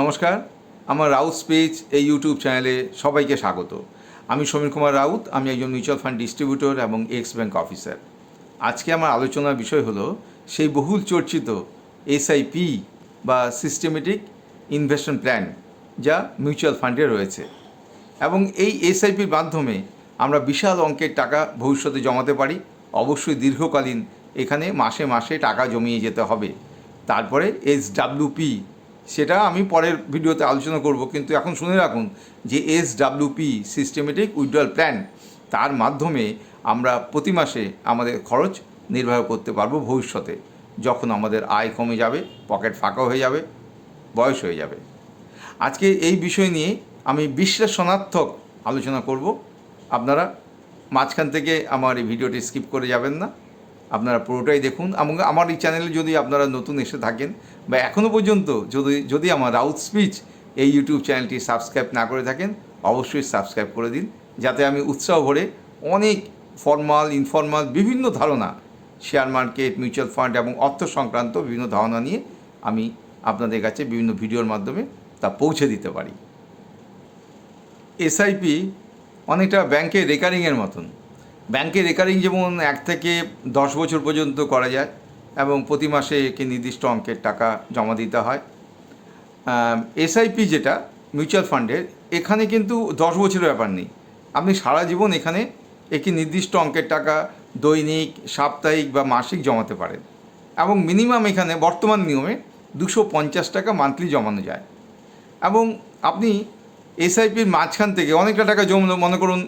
নমস্কার, আমার রাউত স্পিচ এই ইউটিউব চ্যানেলে সবাইকে স্বাগত। আমি সমীর কুমার রাউত, আমি একজন মিউচুয়াল ফান্ড ডিস্ট্রিবিউটর এবং এক্স ব্যাংক অফিসার। আজকে আমার আলোচনার বিষয় হলো সেই বহুল চর্চিত এসআইপি বা সিস্টেমেটিক ইনভেস্টমেন্ট প্ল্যান যা মিউচুয়াল ফান্ডে রয়েছে। এবং এই এসআইপির মাধ্যমে আমরা বিশাল অঙ্কের টাকা ভবিষ্যতে জমাতে পারি। অবশ্যই দীর্ঘকালীন এখানে মাসে মাসে টাকা জমিয়ে যেতে হবে। তারপরে এস ডাব্লিউপি সেটা আমি পরের ভিডিওতে আলোচনা করব, কিন্তু এখন শুনে রাখুন যে S WP systematic withdrawal plan তার মাধ্যমে আমরা প্রতি মাসে আমাদের খরচ নির্বাহ করতে পারব ভবিষ্যতে, যখন আমাদের আয় কমে যাবে, পকেট ফাঁকা হয়ে যাবে, বয়স হয়ে যাবে। আজকে এই বিষয় নিয়ে আমি বিশ্লেষণাত্মক আলোচনা করব। আপনারা মাঝখান থেকে আমার এই ভিডিওটি স্কিপ করে যাবেন না। আপনারা পুরোটাই দেখুন। এবং আমার এই চ্যানেলে যদি আপনারা নতুন এসে থাকেন, বা এখনও পর্যন্ত যদি যদি আমার রাউথ স্পিচ এই ইউটিউব চ্যানেলটি সাবস্ক্রাইব না করে থাকেন, অবশ্যই সাবস্ক্রাইব করে দিন, যাতে আমি উৎসাহ ভরে অনেক ফর্মাল ইনফর্মাল বিভিন্ন ধারণা শেয়ার মার্কেট মিউচুয়াল ফান্ড এবং অর্থ সংক্রান্ত বিভিন্ন ধারণা নিয়ে আমি আপনাদের কাছে বিভিন্ন ভিডিওর মাধ্যমে তা পৌঁছে দিতে পারি। এসআইপি অনেকটা ব্যাংকের রেকারিংয়ের মতন। ব্যাংকে রেকারিং যেমন এক থেকে দশ বছর পর্যন্ত করা যায় এবং প্রতি মাসে একে নির্দিষ্ট অঙ্কের টাকা জমা দিতে হয়। এসআইপি যেটা, মিউচুয়াল ফান্ডের, এখানে কিন্তু দশ বছরের ব্যাপার নেই। আপনি সারা জীবন এখানে একটি নির্দিষ্ট অঙ্কের টাকা দৈনিক, সাপ্তাহিক বা মাসিক জমাতে পারেন এবং মিনিমাম এখানে বর্তমান নিয়মে দুশো পঞ্চাশ টাকা মান্থলি জমানো যায়। এবং আপনি এসআইপির মাঝখান থেকে অনেকটা টাকা জমলো মনে করুন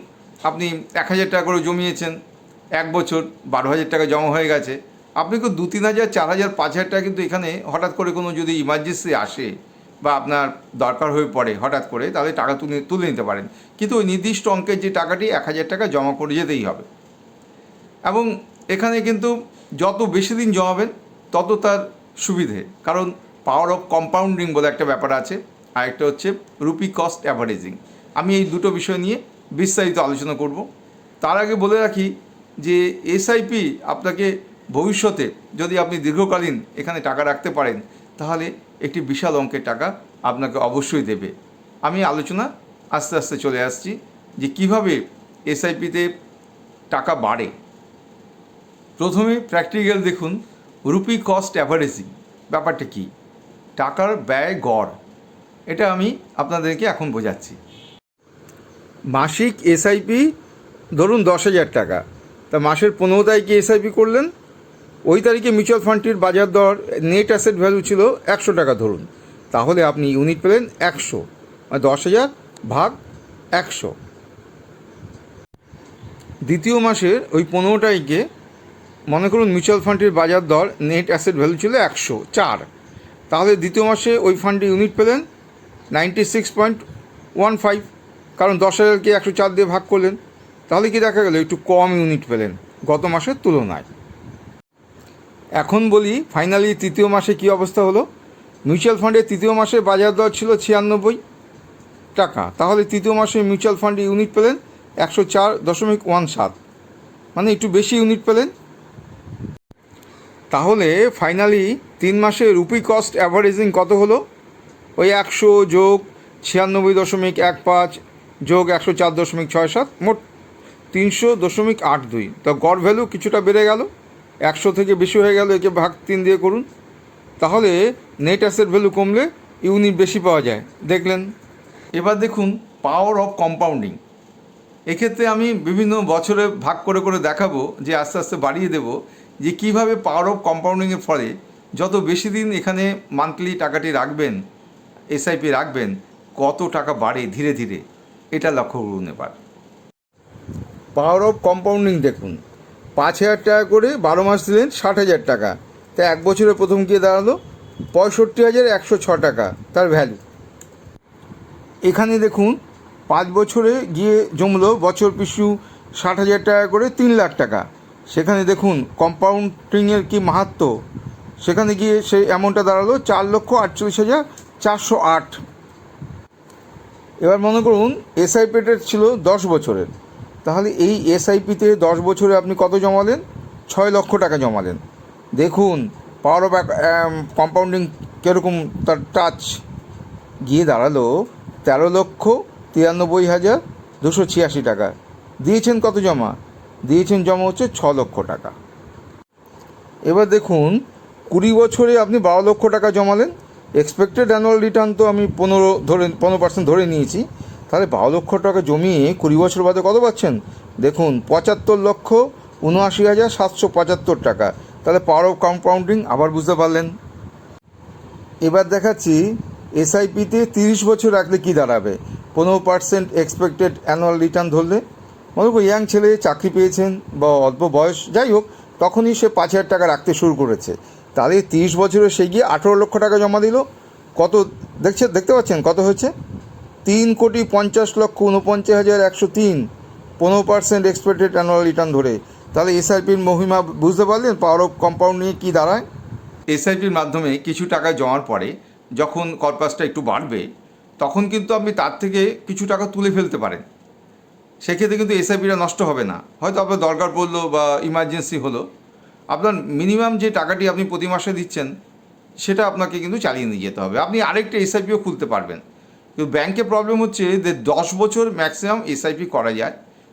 আপনি এক হাজার টাকা করে জমিয়েছেন, এক বছর বারো হাজার টাকা জমা হয়ে গেছে। আপনি তো দু, তিন হাজার, চার হাজার, পাঁচ হাজার টাকা কিন্তু এখানে হঠাৎ করে কোনো যদি ইমার্জেন্সি আসে বা আপনার দরকার হয়ে পড়ে হঠাৎ করে, তাহলে টাকা তুলে তুলে নিতে পারেন। কিন্তু ওই নির্দিষ্ট অঙ্কের যে টাকাটি এক হাজার টাকা জমা করে যেতেই হবে। এবং এখানে কিন্তু যত বেশি দিন জমাবেন, তত তার সুবিধে। কারণ পাওয়ার অফ কম্পাউন্ডিং বলে একটা ব্যাপার আছে আর একটা হচ্ছে রুপি কস্ট অ্যাভারেজিং আমি এই দুটো বিষয় নিয়ে বিস্তারিত আলোচনা করব। তার আগে বলে রাখি যে এসআইপি আপনাকে ভবিষ্যতে যদি আপনি দীর্ঘকালীন এখানে টাকা রাখতে পারেন, তাহলে একটি বিশাল অঙ্কের টাকা আপনাকে অবশ্যই দেবে। আমি আলোচনা আস্তে আস্তে চলে আসছি যে কীভাবে এসআইপিতে টাকা বাড়ে। প্রথমে প্র্যাকটিক্যাল দেখুন রুপি কস্ট অ্যাভারেজিং ব্যাপারটা কি? টাকার ব্যয় গড়। এটা আমি আপনাদেরকে এখন বোঝাচ্ছি। মাসিক এসআইপি ধরুন দশ হাজার টাকা। তা মাসের পনেরো তারিখে এসআইপি করলেন, ওই তারিখে মিউচুয়াল ফান্ডটির বাজার দর নেট অ্যাসেট ভ্যালু ছিল একশো টাকা ধরুন। তাহলে আপনি ইউনিট পেলেন একশো মানে দশ হাজার ভাগ একশো। দ্বিতীয় মাসের ওই পনেরো তারিখে মনে করুন মিউচুয়াল ফান্ডটির বাজার দর নেট অ্যাসেট ভ্যালু ছিল একশো চার। তাহলে দ্বিতীয় মাসে ওই ফান্ডে ইউনিট পেলেন ninety six point one five কারণ দশ হাজারকে একশো চার দিয়ে ভাগ করলেন, তাহলে কি দেখা গেল একটু কম ইউনিট পেলেন গত মাসের তুলনায়? এখন বলি ফাইনালি তৃতীয় মাসে কি অবস্থা হলো? মিউচুয়াল ফান্ডের তৃতীয় মাসে বাজার দর ছিল ছিয়ানব্বই টাকা, তাহলে তৃতীয় মাসে মিউচুয়াল ফান্ডে ইউনিট পেলেন একশো চার দশমিক ওয়ান সাত। মানে একটু বেশি ইউনিট পেলেন। তাহলে ফাইনালি তিন মাসে রুপি কস্ট অ্যাভারেজিং কত হলো? ওই একশো যোগ ছিয়ানব্বই দশমিক এক পাঁচ যোগ একশো চার দশমিক ছয় সাত, মোট তিনশো দশমিক আট দুই। তা গড় ভ্যালু কিছুটা বেড়ে গেল, একশো থেকে বেশি হয়ে গেল, একে ভাগ তিন দিয়ে করুন। তাহলে নেট অ্যাসেট ভ্যালু কমলে ইউনিট বেশি পাওয়া যায়। দেখলেন? এবার দেখুন পাওয়ার অফ কম্পাউন্ডিং এক্ষেত্রে আমি বিভিন্ন বছরে ভাগ করে করে দেখাবো, যে আস্তে আস্তে বাড়িয়ে দেব, যে কীভাবে পাওয়ার অফ কম্পাউন্ডিংয়ের ফলে যত বেশি দিন এখানে মান্থলি টাকাটি রাখবেন এসআইপি রাখবেন, কত টাকা বাড়ে ধীরে ধীরে। এটা লক্ষ্য করুন এবার। পাওয়ার অফ কম্পাউন্ডিং দেখুন। পাঁচ হাজার টাকা করে বারো মাস দিলেন ষাট হাজার টাকা। তা এক বছরে প্রথম গিয়ে দাঁড়াল পঁয়ষট্টি হাজার একশো ছ টাকা, তার ভ্যালু এখানে দেখুন, পাঁচ বছরে গিয়ে জমলো বছর পিছু ষাট হাজার টাকা করে তিন লাখ টাকা। সেখানে দেখুন কম্পাউন্ডিংয়ের কি মাহাত্ম সেখানে গিয়ে সেই অ্যামাউন্টটা দাঁড়াল চার লক্ষ আটচল্লিশ হাজার চারশো আট। এবার মনে করুন এসআইপিটা ছিল দশ বছরের। তাহলে এই এসআইপিতে দশ বছরে আপনি কত জমালেন? ছয় লক্ষ টাকা জমালেন। দেখুন পাওয়ার অফ কম্পাউন্ডিং কীরকম তার টাচ গিয়ে দাঁড়াল তেরো লক্ষ তিরানব্বই হাজার দুশো ছিয়াশি টাকা। দিয়েছেন কত জমা? দিয়েছেন জমা হচ্ছে ছ লক্ষ টাকা। এবার দেখুন, কুড়ি বছরে আপনি বারো লক্ষ টাকা জমালেন। এক্সপেক্টেড অ্যানুয়াল রিটার্ন তো আমি পনেরো ধরে, পনেরো পার্সেন্ট ধরে নিয়েছি। তাহলে বারো লক্ষ টাকা জমিয়ে কুড়ি বছর বাদে কত পাচ্ছেন? দেখুন, পঁচাত্তর লক্ষ উনআশি হাজার সাতশো পঁচাত্তর টাকা। তাহলে পাওয়ার অফ কম্পাউন্ডিং আবার বুঝতে পারলেন। এবার দেখাচ্ছি এসআইপিতে তিরিশ বছর রাখলে কি দাঁড়াবে? পনেরো পার্সেন্ট এক্সপেক্টেড অ্যানুয়াল রিটার্ন ধরলে, মনে করো ইয়াং ছেলে চাকরি পেয়েছেন বা অল্প বয়স, যাই হোক, তখনই সে পাঁচ হাজার টাকা রাখতে শুরু করেছে। তাহলে তিরিশ বছরে সে গিয়ে আঠেরো লক্ষ টাকা জমা দিল। কত, দেখছে, দেখতে পাচ্ছেন কত হয়েছে? তিন কোটি পঞ্চাশ লক্ষ উনপঞ্চাশ হাজার একশো তিন। পনেরো পার্সেন্ট এক্সপেক্টেড অ্যানুয়াল রিটার্ন ধরে। তাহলে এসআইপির মহিমা বুঝতে পারলেন? পাওয়ার অফ কম্পাউন্ড নিয়ে কী দাঁড়ায়? এসআইপির মাধ্যমে কিছু টাকা জমার পরে যখন কর্পাসটা একটু বাড়বে, তখন কিন্তু আপনি তার থেকে কিছু টাকা তুলে ফেলতে পারেন। সেক্ষেত্রে কিন্তু এসআইপিটা নষ্ট হবে না। হয়তো আপনার দরকার পড়ল বা ইমার্জেন্সি হলো। আপনার মিনিমাম যে টাকাটি আপনি প্রতি মাসে দিচ্ছেন, সেটা আপনাকে কিন্তু চালিয়ে নিয়ে যেতে হবে। আপনি আরেকটা এসআইপিও খুলতে পারবেন। কিন্তু ব্যাংকে প্রবলেম হচ্ছে যে দশ বছর ম্যাক্সিমাম এসআইপি করা যায়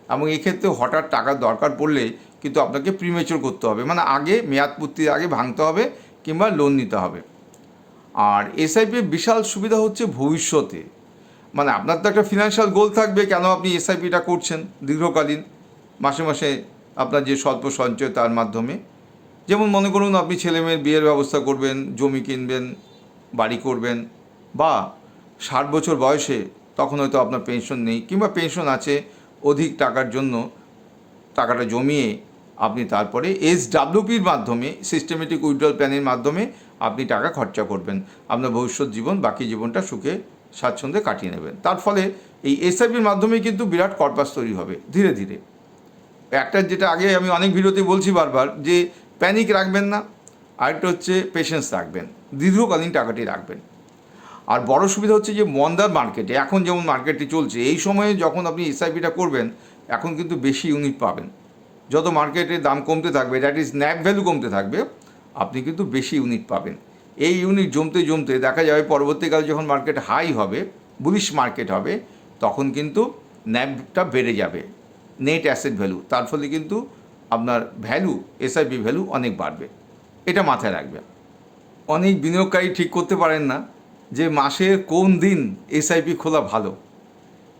এবং এক্ষেত্রে হঠাৎ টাকার দরকার পড়লে কিন্তু আপনাকে প্রিমেচর করতে হবে। মানে আগে মেয়াদ পূর্তির আগে ভাঙতে হবে কিংবা লোন নিতে হবে। আর এসআইপির বিশাল সুবিধা হচ্ছে ভবিষ্যতে। মানে আপনার তো একটা ফিনান্সিয়াল গোল থাকবে কেন আপনি এসআইপিটা করছেন দীর্ঘকালীন। মাসে মাসে আপনার যে স্বল্প সঞ্চয় তার মাধ্যমে। যেমন মনে করুন আপনি ছেলে মেয়ের বিয়ের ব্যবস্থা করবেন, জমি কিনবেন, বাড়ি করবেন বা ষাট বছর বয়সে তখন হয়তো আপনার পেনশন নেই কিংবা পেনশন আছে অধিক টাকার জন্য টাকাটা জমিয়ে আপনি তারপরে এস ডাব্লিউপির মাধ্যমে সিস্টেমেটিক উইড্রল প্ল্যানের মাধ্যমে আপনি টাকা খরচা করবেন। আপনার ভবিষ্যৎ জীবন, বাকি জীবনটা সুখে স্বাচ্ছন্দ্যে কাটিয়ে নেবেন। তার ফলে এই এসআইপির মাধ্যমে কিন্তু বিরাট কর্পাস তৈরি হবে ধীরে ধীরে। একটা যেটা আগে আমি অনেক ভিডিওতে বলছি বারবার যে প্যানিক রাখবেন না, আরেকটা হচ্ছে পেশেন্স রাখবেন, দীর্ঘকালীন টাকাটি রাখবেন। আর বড় সুবিধা হচ্ছে যে মন্দার মার্কেটে এখন যেমন মার্কেটটি চলছে, এই সময়ে যখন আপনি এসআইপিটা করবেন, এখন কিন্তু বেশি ইউনিট পাবেন। যত মার্কেটের দাম কমতে থাকবে দ্যাট ইজ ন্যাপ ভ্যালু কমতে থাকবে, আপনি কিন্তু বেশি ইউনিট পাবেন। এই ইউনিট জমতে জমতে দেখা যাবে পরবর্তীকালে যখন মার্কেট হাই হবে বুলিশ মার্কেট হবে, তখন কিন্তু ন্যাপটা বেড়ে যাবে নেট অ্যাসেট ভ্যালু তার ফলে কিন্তু ভ্যালু এসআইপি ভ্যালু অনেক বাড়বে। এটা মাথায় রাখবেন। অনেক বিনিয়োগকারী ঠিক করতে পারেন না যে মাসের কোন দিন এসআইপি খোলা ভালো।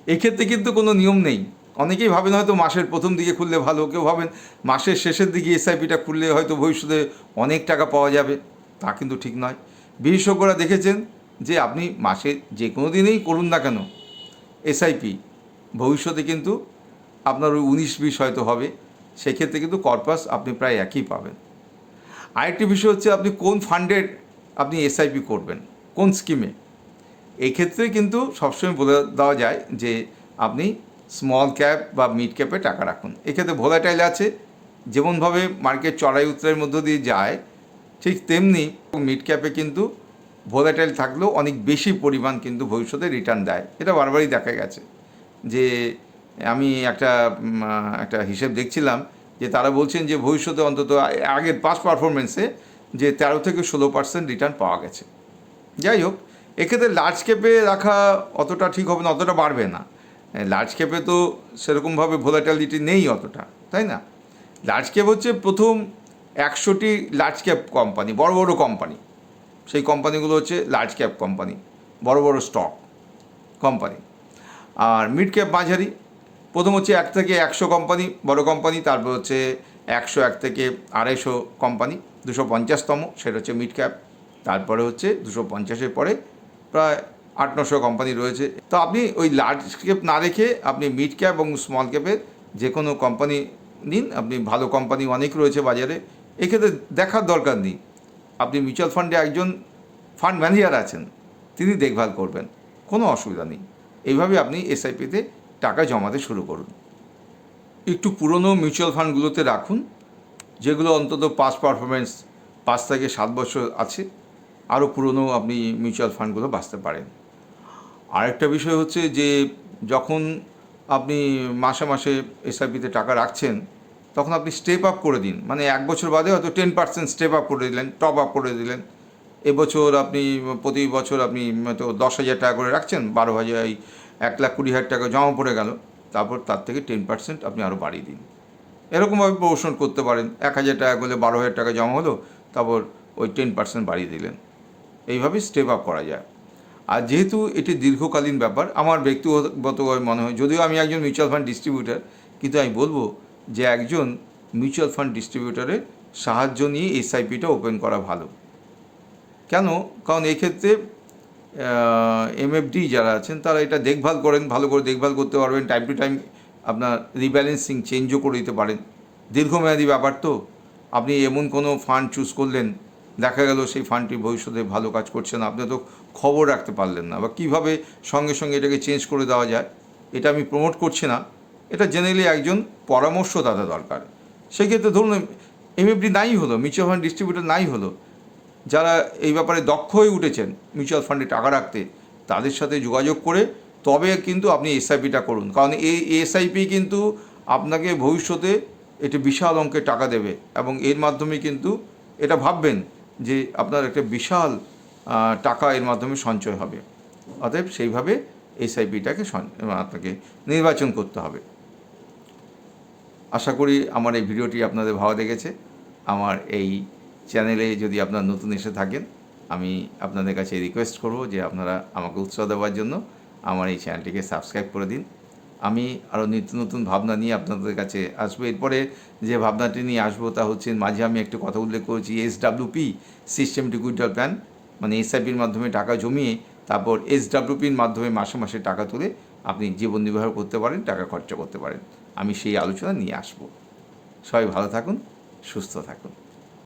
এক্ষেত্রে কিন্তু কোনো নিয়ম নেই। অনেকেই ভাবেন হয়তো মাসের প্রথম দিকে খুললে ভালো, কেউ ভাবেন মাসের শেষের দিকে এসআইপিটা খুললে হয়তো ভবিষ্যতে অনেক টাকা পাওয়া যাবে। তা কিন্তু ঠিক নয়। বিশেষজ্ঞরা দেখেছেন যে আপনি মাসে যে কোনো দিনেই করুন না কেন এসআইপি ভবিষ্যতে কিন্তু আপনার ওই উনিশ বিশ হয়তো হবে। সেক্ষেত্রে কিন্তু কর্পাস আপনি প্রায় একই পাবেন। আরেকটি বিষয় হচ্ছে আপনি কোন ফান্ডের আপনি এসআইপি করবেন, কোন স্কিমে এই ক্ষেত্রে কিন্তু সবসময় বলে দেওয়া যায় যে আপনি স্মল ক্যাপ বা মিড ক্যাপে টাকা রাখুন। এক্ষেত্রে ভোলাটাইল আছে, যেমনভাবে মার্কেট চড়াই উত্তরের মধ্য দিয়ে যায়, ঠিক তেমনি মিড ক্যাপে কিন্তু ভোলাটাইল থাকলেও অনেক বেশি পরিমাণ কিন্তু ভবিষ্যতে রিটার্ন দেয়। এটা বারবারই দেখা গেছে যে আমি একটা একটা হিসেব দেখছিলাম যে তারা বলছেন যে ভবিষ্যতে অন্তত আগের পাস পারফরমেন্সে যে তেরো থেকে ষোলো পার্সেন্ট রিটার্ন পাওয়া গেছে। যাই হোক, এক্ষেত্রে লার্জ ক্যাপে রাখা অতটা ঠিক হবে না, অতটা বাড়বে না। লার্জ ক্যাপে তো সেরকমভাবে ভোলাটালিটি নেই অতটা, তাই না? লার্জ ক্যাপ হচ্ছে প্রথম একশোটি লার্জ ক্যাপ কোম্পানি বড় বড় কোম্পানি সেই কোম্পানিগুলো হচ্ছে লার্জ ক্যাপ কোম্পানি বড় বড় স্টক কোম্পানি আর মিড ক্যাপ মাঝারি প্রথম হচ্ছে এক থেকে একশো কোম্পানি বড় কোম্পানি তারপর হচ্ছে একশো, এক থেকে আড়াইশো কোম্পানি দুশো পঞ্চাশতম, সেটা হচ্ছে মিড ক্যাপ তারপরে হচ্ছে দুশো পঞ্চাশের পরে প্রায় আট নশো কোম্পানি রয়েছে। তো আপনি ওই লার্জ ক্যাপ না রেখে আপনি মিড ক্যাপ এবং স্মল ক্যাপের যে কোনো কোম্পানি নিন, আপনি ভালো কোম্পানি অনেক রয়েছে বাজারে, এক্ষেত্রে দেখার দরকার নেই। আপনি মিউচুয়াল ফান্ডে একজন ফান্ড ম্যানেজার আছেন, তিনি দেখভাল করবেন, কোনো অসুবিধা নেই। এইভাবে আপনি এসআইপিতে টাকা জমাতে শুরু করুন। একটু পুরনো মিউচুয়াল ফান্ডগুলোতে রাখুন, যেগুলো অন্তত পাস পারফরমেন্স পাঁচ থেকে সাত বছর আছে, আরও পুরনো আপনি মিউচুয়াল ফান্ডগুলো বাঁচতে পারেন। আরেকটা বিষয় হচ্ছে যে, যখন আপনি মাসে মাসে এসআইপিতে টাকা রাখছেন, তখন আপনি স্টেপ আপ করে দিন। মানে এক বছর বাদে হয়তো টেন পার্সেন্ট স্টেপ আপ করে দিলেন টপ আপ করে দিলেন। এবছর আপনি, প্রতি বছর আপনি হয়তো দশ হাজার টাকা করে রাখছেন, বারো হাজার এক লাখ কুড়ি হাজার টাকা জমা পড়ে গেল, তারপর তার থেকে টেন পার্সেন্ট আপনি আরও বাড়িয়ে দিন। এরকমভাবে প্রমোশন করতে পারেন, এক হাজার টাকা করলে বারো হাজার টাকা জমা হলো, তারপর ওই টেন পার্সেন্ট বাড়িয়ে দিলেন। এইভাবে স্টেপ আপ করা যায়। আর যেহেতু এটি দীর্ঘকালীন ব্যাপার, আমার ব্যক্তিগতভাবে মনে হয়, যদিও আমি একজন মিউচুয়াল ফান্ড ডিস্ট্রিবিউটার কিন্তু আমি বলব যে একজন মিউচুয়াল ফান্ড ডিস্ট্রিবিউটারের সাহায্য নিয়ে এসআইপিটা ওপেন করা ভালো। কেন? কারণ এক্ষেত্রে এমএফডি যারা আছেন, তারা এটা দেখভাল করেন, ভালো করে দেখভাল করতে পারবেন। টাইম টু টাইম আপনার রিব্যালেন্সিং চেঞ্জও করে দিতে পারেন। দীর্ঘমেয়াদী ব্যাপার তো। আপনি এমন কোনো ফান্ড চুজ করলেন, দেখা গেল সেই ফান্ডটি ভবিষ্যতে ভালো কাজ করছে না। আপনি তো খবর রাখতে পারলেন না। বা কীভাবে সঙ্গে সঙ্গে এটাকে চেঞ্জ করে দেওয়া যায়, এটা আমি প্রমোট করছি না। এটা জেনারেলি একজন পরামর্শদাতা দরকার। সেক্ষেত্রে ধরুন এমএফডি নাই হলো মিউচুয়াল ফান্ড ডিস্ট্রিবিউটর নাই হলো যারা এই ব্যাপারে দক্ষ হয়ে উঠেছেন মিউচুয়াল ফান্ডে টাকা রাখতে, তাদের সাথে যোগাযোগ করে তবে কিন্তু আপনি এসআইপিটা করুন। কারণ এই এসআইপি কিন্তু আপনাকে ভবিষ্যতে একটি বিশাল অঙ্কের টাকা দেবে এবং এর মাধ্যমে কিন্তু এটা ভাববেন যে আপনার একটা বিশাল টাকা এর মাধ্যমে সঞ্চয় হবে। অতএব সেইভাবে এসআইপিটাকে আপনাকে নির্বাচন করতে হবে। আশা করি আমার এই ভিডিওটি আপনাদের ভালো লেগেছে। আমার এই চ্যানেলে যদি আপনারা নতুন এসে থাকেন, আমি আপনাদের কাছে রিকোয়েস্ট করব যে আপনারা আমাকে উৎসাহ দেওয়ার জন্য আমার এই চ্যানেলটিকে সাবস্ক্রাইব করে দিন। আমি আরও নিত্য নতুন ভাবনা নিয়ে আপনাদের কাছে আসব। এরপরে যে ভাবনাটি নিয়ে আসব তা হচ্ছে, মাঝে আমি একটু কথা উল্লেখ করেছি S WP systematic withdrawal plan মানে এসআইপির মাধ্যমে টাকা জমিয়ে তারপর এস ডাব্লিউপির মাধ্যমে মাসে মাসে টাকা তুলে আপনি জীবন নির্বাহ করতে পারেন, টাকা খরচা করতে পারেন। আমি সেই আলোচনা নিয়ে আসব। সবাই ভালো থাকুন, সুস্থ থাকুন।